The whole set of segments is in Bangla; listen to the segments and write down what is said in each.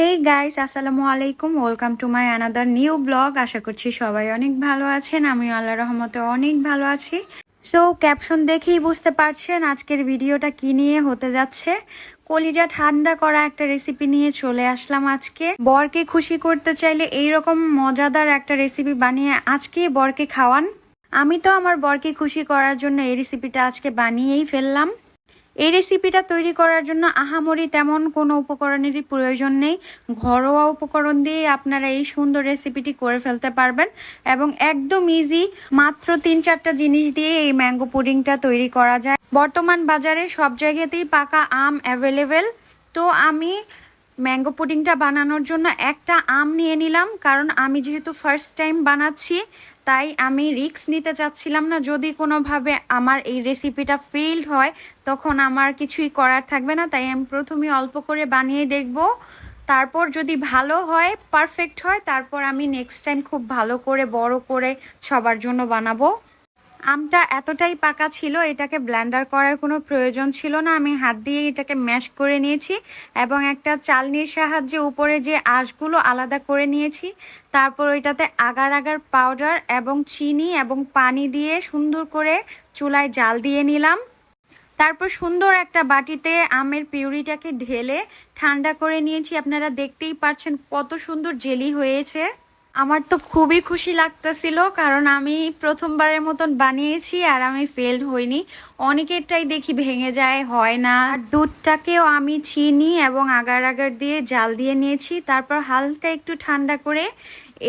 হেই গাইস আসসালামু আলাইকুম। Welcome to my another new blog আশা করছি সবাই অনেক ভালো আছেন। আমি আল্লাহ রহমতে অনেক ভালো আছি। সো ক্যাপশন দেখেই বুঝতে পারছেন আজকের ভিডিওটা কি নিয়ে হতে যাচ্ছে। কলিজা ঠান্ডা করা একটা রেসিপি নিয়ে চলে আসলাম আজকে। বরকে খুশি করতে চাইলে এইরকম মজাদার একটা রেসিপি বানিয়ে আজকে বরকে খাওয়ান। আমি তো আমার বরকে খুশি করার জন্য এই রেসিপিটা আজকে বানিয়েই ফেললাম। এই রেসিপিটা তৈরি করার জন্য আহামরি তেমন কোনো উপকরণেরই প্রয়োজন নেই। ঘরোয়া উপকরণ দিয়ে আপনারা এই সুন্দর রেসিপিটি করে ফেলতে পারবেন এবং একদম ইজি মাত্র তিন চারটা জিনিস দিয়ে এই ম্যাঙ্গো পুডিংটা তৈরি করা যায়। বর্তমান বাজারে সব জায়গাতেই পাকা আম অ্যাভেলেবেল তো আমি ম্যাঙ্গো পুডিংটা বানানোর জন্য একটা আম নিয়ে নিলাম, কারণ আমি যেহেতু ফার্স্ট টাইম বানাচ্ছি, তাই আমি রিস্ক নিতে চাচ্ছিলাম না। যদি কোনোভাবে আমার এই রেসিপিটা ফেইল্ড হয়, তখন আমার কিছুই করার থাকবে না, তাই আমি প্রথমে অল্প করে বানিয়ে দেখব। তারপর যদি ভালো হয় পারফেক্ট হয়, তারপর আমি নেক্সট টাইম খুব ভালো করে, বড় করে সবার জন্য বানাবো। আমটা এতটাই পাকা ছিল, এটাকে ব্ল্যান্ডার করার কোনো প্রয়োজন ছিল না। আমি হাত দিয়ে এটাকে ম্যাশ করে নিয়েছি এবং একটা চালনির সাহায্যে উপরে যে আঁশগুলো আলাদা করে নিয়েছি, তারপর ওইটাতে আগার আগার পাউডার এবং চিনি এবং পানি দিয়ে সুন্দর করে চুলায় জাল দিয়ে নিলাম। তারপর সুন্দর একটা বাটিতে আমের পিউরিটাকে ঢেলে ঠান্ডা করে নিয়েছি। আপনারা দেখতেই পাচ্ছেন কত সুন্দর জেলি হয়েছে। আমার তো খুবই খুশি লাগতেছিল, কারণ আমি প্রথমবারের মতন বানিয়েছি আর আমি ফেলড হইনি। অনেকেরটাই দেখি ভেঙে যায়, হয় না। দুধটাকেও আমি চিনি এবং আগার আগার দিয়ে জাল দিয়ে নিয়েছি, তারপর হালকা একটু ঠান্ডা করে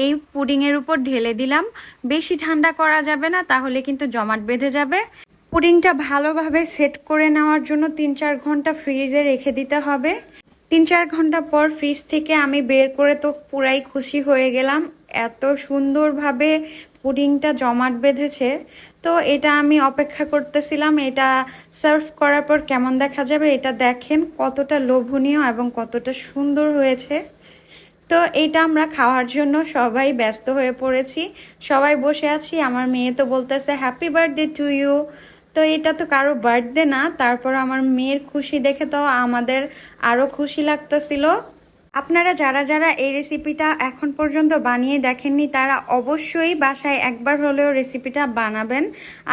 এই পুডিংয়ের উপর ঢেলে দিলাম। বেশি ঠান্ডা করা যাবে না, তাহলে কিন্তু জমাট বেঁধে যাবে। পুডিংটা ভালোভাবে সেট করে নেওয়ার জন্য তিন চার ঘণ্টা ফ্রিজে রেখে দিতে হবে। তিন চার ঘণ্টা পর ফ্রিজ থেকে আমি বের করে তো পুরাই খুশি হয়ে গেলাম। এত সুন্দরভাবে পুডিংটা জমাট বেঁধেছে। তো এটা আমি অপেক্ষা করতেছিলাম, এটা সার্ভ করার পর কেমন দেখা যাবে এটা দেখেন কতটা লোভনীয় এবং কতটা সুন্দর হয়েছে। তো এটা আমরা খাওয়ার জন্য সবাই ব্যস্ত হয়ে পড়েছি। সবাই বসে আছি, আমার মেয়ে তো বলতেছে হ্যাপি বার্থডে টু ইউ তো এটা তো কারও বার্থডে না তারপর আমার মেয়ের খুশি দেখে তো আমাদের আরও খুশি লাগতেছিল। আপনারা যারা যারা এই রেসিপিটা এখন পর্যন্ত বানিয়ে দেখেননি, তারা অবশ্যই বাসায় একবার হলেও রেসিপিটা বানাবেন।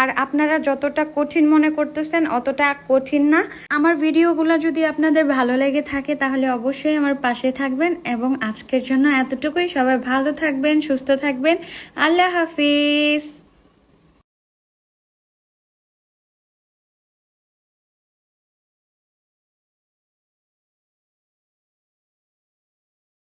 আর আপনারা যতটা কঠিন মনে করতেছেন, অতটা কঠিন না। আমার ভিডিওগুলো যদি আপনাদের ভালো লেগে থাকে, তাহলে অবশ্যই আমার পাশে থাকবেন এবং আজকের জন্য এতটুকুই। সবাই ভালো থাকবেন, সুস্থ থাকবেন। আল্লাহ হাফিজ।